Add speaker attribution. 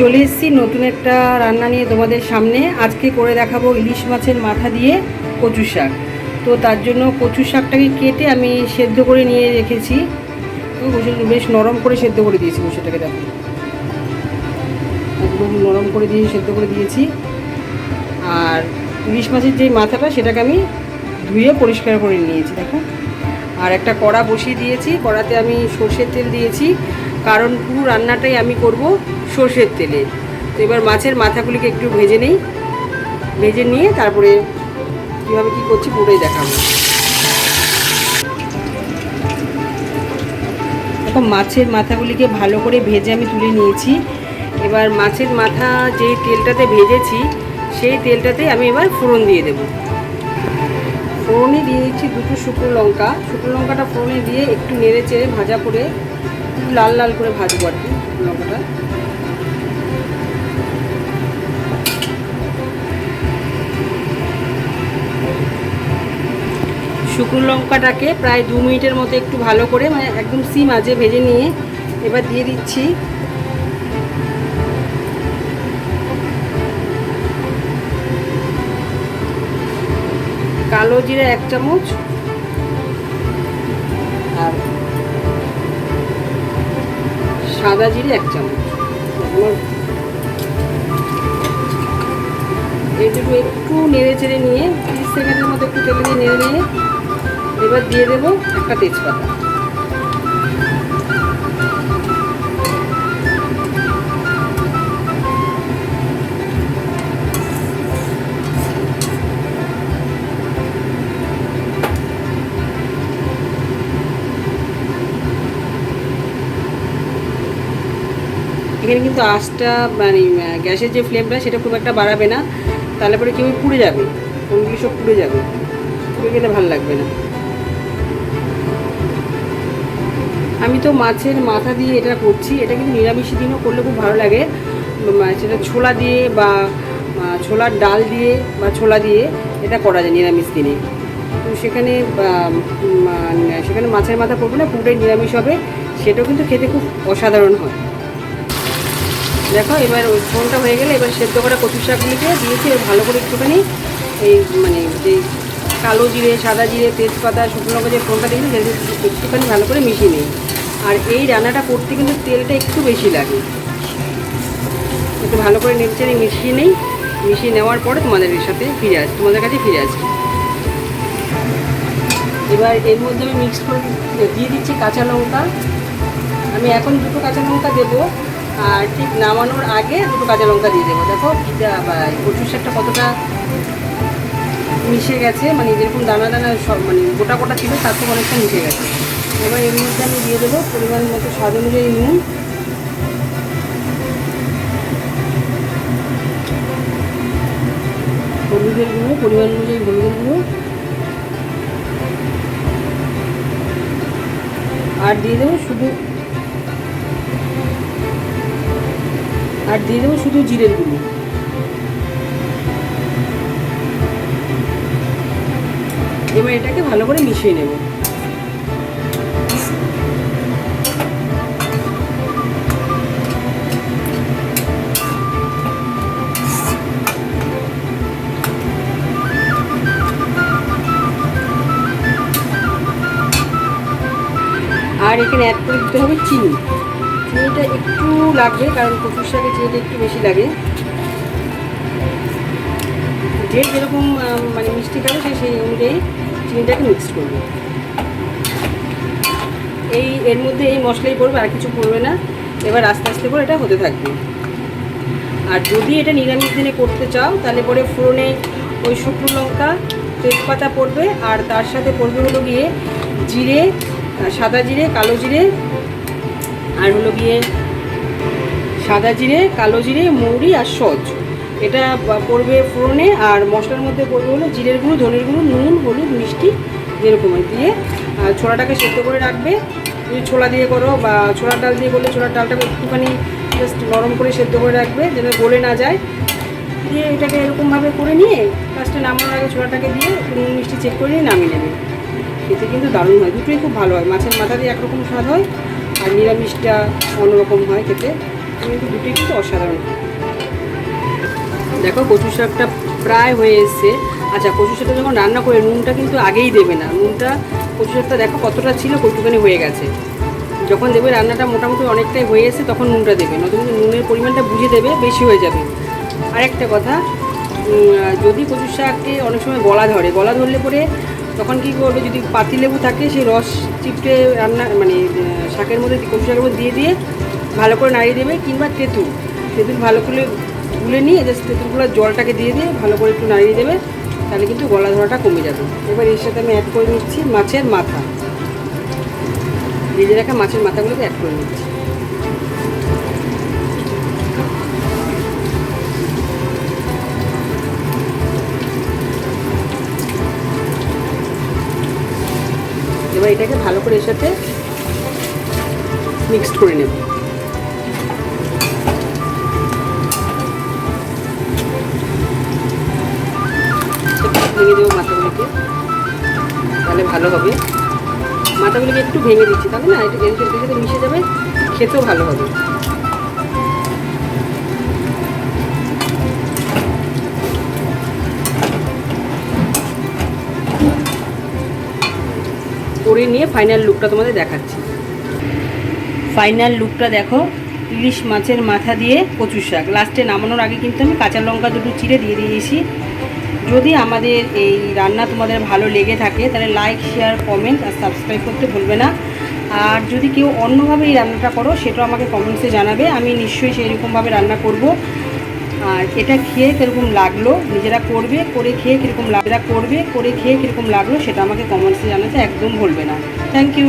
Speaker 1: চলে এসেছি, নতুন একটা রান্না নিয়ে তোমাদের সামনে। আজকে করে দেখাবো ইলিশ মাছের মাথা দিয়ে কচু শাক। তো তার জন্য কচু শাকটাকে কেটে আমি সেদ্ধ করে নিয়ে রেখেছি। বেশ নরম করে সেদ্ধ করে দিয়েছি বসেটাকে দেখো। একদম নরম করে দিয়ে সেদ্ধ করে দিয়েছি। আর ইলিশ মাছের যে মাথাটা, সেটাকে আমি ধুয়ে পরিষ্কার করে নিয়েছি, দেখো। আর একটা কড়া বসিয়ে দিয়েছি। কড়াতে আমি সর্ষের তেল দিয়েছি। কারণ পুরো রান্নাটাই আমি করব সর্ষের তেলে। তো এবার মাছের মাথাগুলিকে একটু ভেজে নেই। ভেজে নিয়ে তারপরে কীভাবে কী করছি পুরোই দেখাবো। এখন মাছের মাথাগুলিকে ভালো করে ভেজে আমি তুলে নিয়েছি। এবার মাছের মাথা যে তেলটাতে ভেজেছি, সেই তেলটাতে আমি এবার ফোড়ন দিয়ে দেবো। ফোড়নে দিয়ে দিচ্ছি দুটো শুকনো লঙ্কা। শুকনো লঙ্কাটা ফোড়নে দিয়ে একটু নেড়ে চেড়ে ভাজা করে লাল লাল করে ভাজবো আর কি, লঙ্কাটা। শুকনো লঙ্কাটাকে প্রায় দু মিনিটের মতো একটু ভালো করে মানে একদম সিম আজে ভেজে নিয়ে এবার দিয়ে দিচ্ছি। কালো জিরে এক চামচ, আর সাদা জিরে এক চামচ। এটুকু একটু নেড়ে চেড়ে নিয়ে, তিরিশ সেকেন্ডের মতো একটু তেলে নেড়ে নিয়ে এবার দিয়ে দেবো একটা তেজপাতা। এখানে কিন্তু আঁচটা মানে গ্যাসের যে ফ্লেমটা সেটা খুব একটা বাড়াবে না। তাহলে পরে কেউ পুড়ে যাবে। কোনগুলি সব পুড়ে যাবে। পুড়ে গেলে ভালো লাগবে না। আমি তো মাছের মাথা দিয়ে এটা করছি। এটা কিন্তু নিরামিষ দিনও করলে খুব ভালো লাগে। সেটা ছোলা দিয়ে বা ছোলার ডাল দিয়ে বা ছোলা দিয়ে এটা করা যায় নিরামিষ দিনে। তো সেখানে আহ, সেখানে মাছের মাথা করব না পুরোটাই নিরামিষ হবে। সেটাও কিন্তু খেতে খুব অসাধারণ হয়। দেখো, এবার ওই ফোনটা হয়ে গেলে এবার সেদ্ধ করা কচু শাকগুলিকে দিয়েছি ভালো করে একটুখানি এই মানে যে কালো জিরে, সাদা জিরে, তেজপাতা, শুকনো লঙ্কা যে ফোনটা দিয়েছি একটুখানি ভালো করে মিশিয়ে নিই। আর এই রান্নাটা করতে কিন্তু তেলটা একটু বেশি লাগে। একটু ভালো করে নেড়ে মিশিয়ে নেই। মিশিয়ে নেওয়ার পরে তোমাদের সাথে ফিরে আস, তোমাদের কাছে ফিরে আসি এবার এর মধ্যে আমি মিক্স করে দিয়ে দিচ্ছি কাঁচা লঙ্কা। আমি এখন দুটো কাঁচা লঙ্কা দেবো। আর ঠিক নামানোর আগে দুটো কাঁচা লঙ্কা দিয়ে দেবো। দেখো, এটা কচুর শাকটা কতটা মিশে গেছে মানে যেরকম দানা দানা সব মানে গোটা গোটা ছিল, তার থেকে অনেকটা মিশে গেছে। এবার এর মধ্যে আমি দিয়ে দেবো পরিমাণ মতো স্বাদ অনুযায়ী নুন। হলুদের গুঁড়ো, পরিমাণ অনুযায়ী হলুদের গুঁড়ো। আর দিয়ে দেবো শুধু আর দিয়ে দেবো শুধু জিরের গুঁড়ো। এবার এটাকে ভালো করে মিশিয়ে নেব। আর এখানে অ্যাড করে দিতে হবে চিনি। চিনিটা একটু লাগবে, কারণ কচুর শাকে চিনিটা একটু বেশি লাগে। যে যেরকম মানে মিষ্টি খাবে, সে সেই অনুযায়ী চিনিটাকে মিক্স করবে। এই, এর মধ্যে এই মশলাই পড়বে, আর কিছু পড়বে না। এবার আস্তে আস্তে করে এটা হতে থাকবে। আর যদি এটা নিরামিষ দিনে করতে চাও, তাহলে পরে ফোড়নে ওই শুকনো লঙ্কা, তেজপাতা পড়বে, আর তার সাথে পড়বে হলো গিয়ে জিরে সাদা জিরে, কালো জিরে আর হলো গিয়ে সাদা জিরে, কালো জিরে, মৌরি আর সজ। এটা পড়বে ফোড়নে আর মশলার মধ্যে পড়বে হলো জিরের গুঁড়ো, ধনের গুঁড়ো, নুন, হলুদ, মিষ্টি যেরকম দিয়ে ছোলাটাকে সেদ্ধ করে রাখবে। যদি ছোলা দিয়ে করো বা ছোলার ডাল দিয়ে করলে ছোলার ডালটাকে একটুখানি জাস্ট নরম করে সেদ্ধ করে রাখবে যেন গলে না যায়। দিয়ে এটাকে এরকমভাবে করে নিয়ে ফার্স্টে নামানোর আগে ছোলাটাকে দিয়ে নুন, মিষ্টি চেক করে নিয়ে নামিয়ে নেবে। খেতে কিন্তু দারুণ হয়, দুটোই খুব ভালো হয়। মাছের মাথা দিয়ে একরকম স্বাদ হয়। আর নিরামিষটা অন্যরকম হয় খেতে। কিন্তু দুটোই কিন্তু অসাধারণ। দেখো কচু শাকটা প্রায় হয়ে এসছে। আচ্ছা কচু শাকটা যখন রান্না করে, নুনটা কিন্তু আগেই দেবে না। নুনটা কচু শাকটা দেখো কতটা ছিল কতটুখানি হয়ে গেছে। যখন দেবে রান্নাটা মোটামুটি অনেকটাই হয়ে এসে তখন নুনটা দেবে। নতুন নুনের পরিমাণটা বুঝে দেবে, বেশি হয়ে যাবে। আরেকটা কথা যদি কচু শাককে অনেক সময় গলা ধরে, গলা ধরলে পরে তখন কী করবে? যদি পাতিলেবু থাকে, সেই রস চিপটে রান্না মানে শাকের মধ্যে কচু শাকের মধ্যে দিয়ে দিয়ে ভালো করে নাড়িয়ে দেবে কিংবা তেঁতুল। তেঁতুল ভালো করে গুলে নিয়ে জাস্ট তেঁতুলগুলোর জলটাকে দিয়ে দিয়ে ভালো করে একটু নাড়িয়ে দেবে, তাহলে কিন্তু গলা ধরাটা কমে যাবে। এবার এর সাথে আমি অ্যাড করে নিচ্ছি মাছের মাথা। ভেজে রাখা মাছের মাথাগুলোকে অ্যাড করে নিচ্ছি। এবার এটাকে ভালো করে এর সাথে মিক্সড করে নেব। ভেঙে দেবো মাথাগুলোকে, তাহলে ভালো হবে। মাথাগুলোকে একটু ভেঙে দিচ্ছি, তাহলে না একটু এর সাথে মিশে যাবে, খেতেও ভালো হবে। করে নিয়ে ফাইনাল লুকটা তোমাদের দেখাচ্ছি। ফাইনাল লুকটা দেখো, ইলিশ মাছের মাথা দিয়ে কচু শাক। লাস্টে নামানোর আগে কিন্তু আমি কাঁচা লঙ্কা দুটো চিড়ে দিয়ে দিয়েছি। যদি আমাদের এই রান্না তোমাদের ভালো লেগে থাকে, তাহলে লাইক শেয়ার কমেন্ট আর সাবস্ক্রাইব করতে ভুলবে না। আর যদি কেউ অন্যভাবে এই রান্নাটা করো, সেটাও আমাকে কমেন্টসে জানাবে। আমি নিশ্চয়ই সেই রকমভাবে রান্না করব। আর এটা খেয়ে কীরকম লাগল, নিজেরা করবে, করে খেয়ে কীরকম লাগল করবে, করে খেয়ে কীরকম লাগল, সেটা আমাকে কমেন্টসে জানাতে একদম ভুলবে না। Thank you